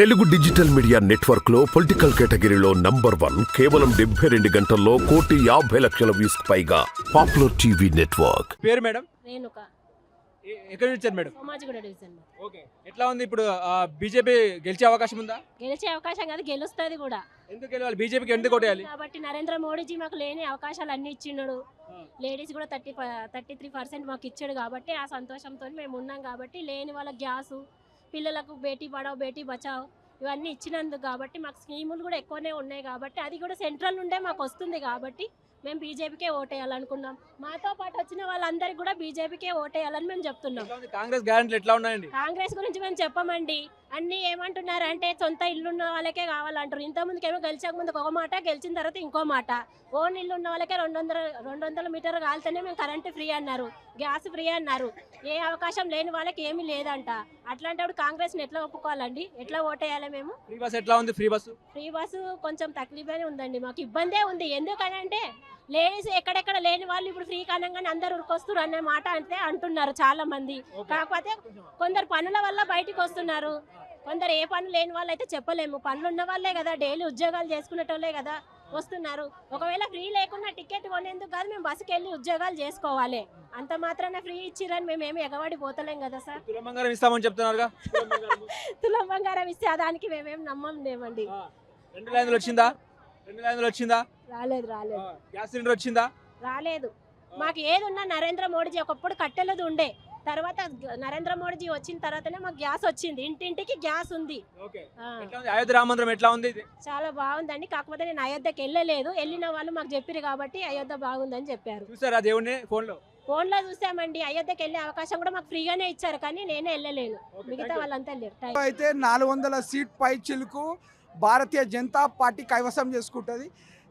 Telugu digital media నెట్వర్క్లో political కేటగిరీలో number one కేవలం డెబ్బై రెండు గంటల్లో కోటి యాభై లక్షల వ్యూస్ పైగా పాపులర్ టీవీ నెట్వర్క్. పేరు మేడం? రేణుక. ఎ- ఎక్కడి నుంచి వచ్చారు మేడం? Somajiguda division okay. ఎట్లా ఉంది ఇప్పుడు బీజేపీ గెలిచే అవకాశం ఉందా? గెలిచే అవకాశం కాదు గెలుస్తుంది కూడా. ఎందుకు గెలవాలి? బీజేపీకి ఎందుకు కొట్టేయాలి కాబట్టి నరేంద్ర మోడీజీ మాకు లేని అవకాశాలు అన్ని ఇచ్చినాడు లేడీస్ కూడా థర్టీ థర్టీ త్రీ పర్సెంట్ మాకు ఇచ్చాడు కాబట్టి ఆ సంతోషంతో మేము ఉన్నాం కాబట్టి లేని వాళ్ళ గ్యాసు పిల్లలకు బేటీ పడావ్ బేటీ బచావ్ ఇవన్నీ ఇచ్చినందుకు కాబట్టి మాకు స్కీములు కూడా ఎక్కువనే ఉన్నాయి కాబట్టి అది కూడా సెంట్రల్ నుండే మాకు వస్తుంది కాబట్టి మేము బీజేపీకే ఓటేయాలనుకున్నాం. మాతో పాటు వచ్చిన వాళ్ళందరికీ కూడా బీజేపీకే ఓటేయాలని మేము చెప్తున్నాం? కాంగ్రెస్ గ్యారెంటీలు ఎట్లా ఉన్నాయండి? కాంగ్రెస్ గురించి మేము చెప్పమండి. అన్ని ఏమంటున్నారు అంటే సొంత ఇల్లున్న వాళ్ళకే కావాలంటారు. ఇంత ముందుకేమో గెలిచక ముందుకు ఒక మాట గెలిచిన తర్వాత ఇంకో మాట. ఓన్ ఇల్లు ఉన్న వాళ్ళకే రెండు వందల రెండు వందల మీటర్ కాలితేనే మేము కరెంటు ఫ్రీ అన్నారు. గ్యాస్ ఫ్రీ అన్నారు. ఏ అవకాశం లేని వాళ్ళకి ఏమీ లేదంట. అట్లాంటప్పుడు కాంగ్రెస్ని ఎట్లా ఒప్పుకోవాలండి? ఎట్లా ఓటేయాలి మేము? ఫ్రీ బస్ ఎట్లా ఉంది? ఫ్రీ బస్సు ఫ్రీ బస్సు కొంచెం తక్లీఫ్గానే ఉందండి. మాకు ఇబ్బందే ఉంది. ఎందుకనంటే లేడీస్ ఎక్కడెక్కడ లేని వాళ్ళు ఇప్పుడు ఫ్రీ కనంగానే అందరు ఉరికొస్తారు అనే మాట అంటే అంటున్నారు చాలా మంది కాకపోతే కొందరు పనుల వల్ల బయటికి వస్తున్నారు కొందరు ఏ పనులు లేని వాళ్ళు అయితే చెప్పలేము. పనులు ఉన్న వాళ్ళే కదా డైలీ ఉద్యోగాలు చేసుకునేటోళ్ళే కదా వస్తున్నారు. ఒకవేళ ఫ్రీ లేకుండా టికెట్ కొనేందుకు కాదు మేము బస్సుకి వెళ్ళి ఉద్యోగాలు చేసుకోవాలి. అంత మాత్రాన ఫ్రీ ఇచ్చిరని మేము ఏమి ఎగబడి పోతలేం కదా సార్. తులం బంగారం ఇస్తామని చెప్తున్నారుగా? తులం బంగారం. ఇస్తే దానికి మేమేం నమ్మం లేమండి. రెండు లైన్లు వచ్చిందా? రెండు లైన్లు వచ్చిందా? రాలేదు రాలేదు. గ్యాస్ సిలిండర్ వచ్చిందా? రాలేదు. మాకు ఏది ఉన్నా నరేంద్ర మోడీజీ ఒకప్పుడు కట్టెలది ఉండే. తర్వాత నరేంద్ర మోడీజీ వచ్చిన తర్వాతనే మాకు గ్యాస్ వచ్చింది. ఇంటింటికి గ్యాస్ ఉంది. ఓకే. ఆ, ఎట్లా ఉంది? అయోధ్య రామ మందిరం ఎట్లా ఉంది? ఇది? చాలా బాగుందండి. కాకపోతే నేను అయోధ్యకి వెళ్ళలేదు. వెళ్ళిన వాళ్ళు మాకు చెప్పారు కాబట్టి అయోధ్య బాగుందని చెప్పారు. చూసారా దేవుడిని ఫోన్లో ఫోన్లో చూసామండి. అయోధ్యకి వెళ్ళే అవకాశం కూడా మాకు ఫ్రీగానే ఇచ్చారు కానీ నేనే వెళ్ళలేను. మిగతా వాళ్ళంతా యూ. అయితే నాలుగు వందల సీట్ పై చిలుకు భారతీయ జనతా పార్టీ కైవసం చేసుకుంటుంది.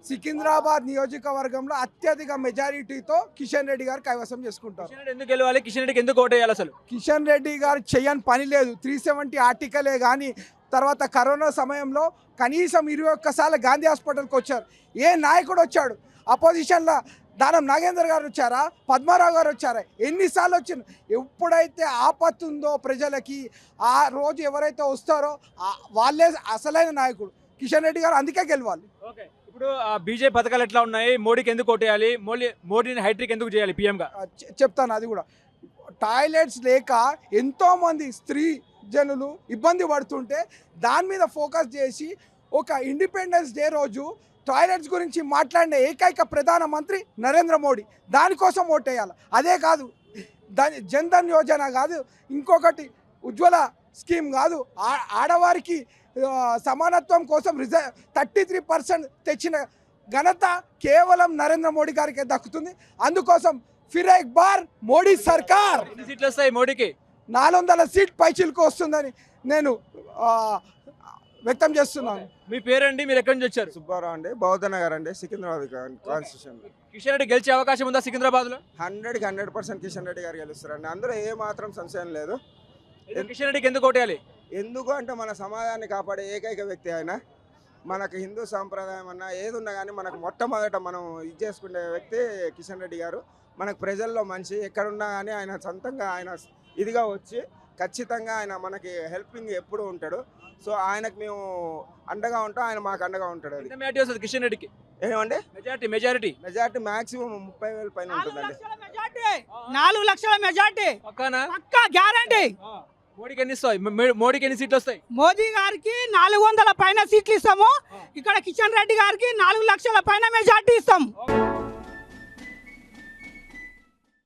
సికింద్రాబాద్ నియోజకవర్గంలో అత్యధిక మెజారిటీతో కిషన్ రెడ్డి గారు కైవసం చేసుకుంటారు. కిషన్ రెడ్డి ఎందుకు గెలవాలి కిషన్ రెడ్డికి ఎందుకు ఓటేయాలి అసలు? కిషన్ రెడ్డి గారు చేయని పని లేదు. త్రీ సెవెంటీ ఆర్టికలే కానీ తర్వాత కరోనా సమయంలో కనీసం ఇరవై ఒక్కసార్లు గాంధీ హాస్పిటల్కి వచ్చారు. ఏ నాయకుడు వచ్చాడు? అపోజిషన్లో దానం నాగేందర్ గారు వచ్చారా? పద్మారావు గారు వచ్చారా? ఎన్నిసార్లు వచ్చిన? ఎప్పుడైతే ఆపత్తు ఉందో ప్రజలకి ఆ రోజు ఎవరైతే వస్తారో వాళ్ళే అసలైన నాయకుడు. కిషన్ రెడ్డి గారు అందుకే గెలవాలి. ఓకే. ఇప్పుడు బీజేపీ పథకాలు ఎట్లా ఉన్నాయి? మోడీకి ఎందుకు ఓటేయాలి మోడీ మోడీని హైట్రిక్ ఎందుకు చేయాలి పీఎంగా? చెప్తాను అది కూడా. టాయిలెట్స్ లేక ఎంతోమంది స్త్రీ జనులు ఇబ్బంది పడుతుంటే దాని మీద ఫోకస్ చేసి ఒక ఇండిపెండెన్స్ డే రోజు టాయిలెట్స్ గురించి మాట్లాడిన ఏకైక ప్రధానమంత్రి నరేంద్ర మోడీ. దానికోసం ఓటేయాలి అదే కాదు దాని జన్ధన్ యోజన కాదు ఇంకొకటి ఉజ్వల స్కీమ్ కాదు. ఆడవారికి సమానత్వం కోసం రిజ థర్టీ త్రీ పర్సెంట్ తెచ్చిన ఘనత కేవలం నరేంద్ర మోడీ గారికి దక్కుతుంది. అందుకోసం ఫిర్ ఎక్ బార్ మోడీ సర్కార్ సీట్లు వస్తాయి మోడీకి? నాలుగు వందల సీట్ పైచిలకు వస్తుందని నేను ఆ, వ్యక్తం చేస్తున్నాను. మీ పేరండి మీరు ఎక్కడి నుంచి వచ్చారు? సుబ్బారావు అండి బౌద్ధ నగర్ అండి సికింద్రాబాద్ కాన్స్టిట్యూషన్. కిషన్ రెడ్డి గెలిచే అవకాశం ఉందా సికింద్రాబాద్లో హండ్రెడ్కి హండ్రెడ్ పర్సెంట్ కిషన్ రెడ్డి గారు గెలుస్తారండి. అందులో ఏ మాత్రం సంశయం లేదు. కిషన్ రెడ్డికి ఎందుకు ఓటేయాలి? ఎందుకు అంటే మన సమాజాన్ని కాపాడే ఏకైక వ్యక్తి ఆయన. మనకు హిందూ సాంప్రదాయం అన్న ఏది ఉన్నా కానీ మనకు మొట్టమొదట మనం ఇది చేసుకునే వ్యక్తి కిషన్ రెడ్డి గారు. మనకు ప్రజల్లో మంచి ఎక్కడున్నా కానీ ఆయన సొంతంగా ఆయన ఇదిగా వచ్చి ఖచ్చితంగా ఆయన మనకి హెల్పింగ్ ఎప్పుడూ ఉంటాడు. సో ఆయనకు మేము అండగా ఉంటాం ఆయన మాకు అండగా ఉంటాడు అది. ఎంత మెజార్టీ వస్తుంది కిషన్ రెడ్డికి? ఏమండి? మెజార్టీ మెజారిటీ మెజార్టీ మాక్సిమం ముప్పై వేల పైన ఉంటుందండి. లక్షల మెజార్టీ నాలుగు లక్షల మెజార్టీ పక్కానా? పక్కా గ్యారంటీ మోడీకి ఎన్ని ఇస్తాయి? మోడీకి ఎన్ని సీట్లు వస్తాయి? మోదీ గారికి నాలుగు వందల పైన సీట్లు ఇస్తాము. ఇక్కడ కిషన్ రెడ్డి గారికి నాలుగు లక్షల పైన మెజార్టీ ఇస్తాం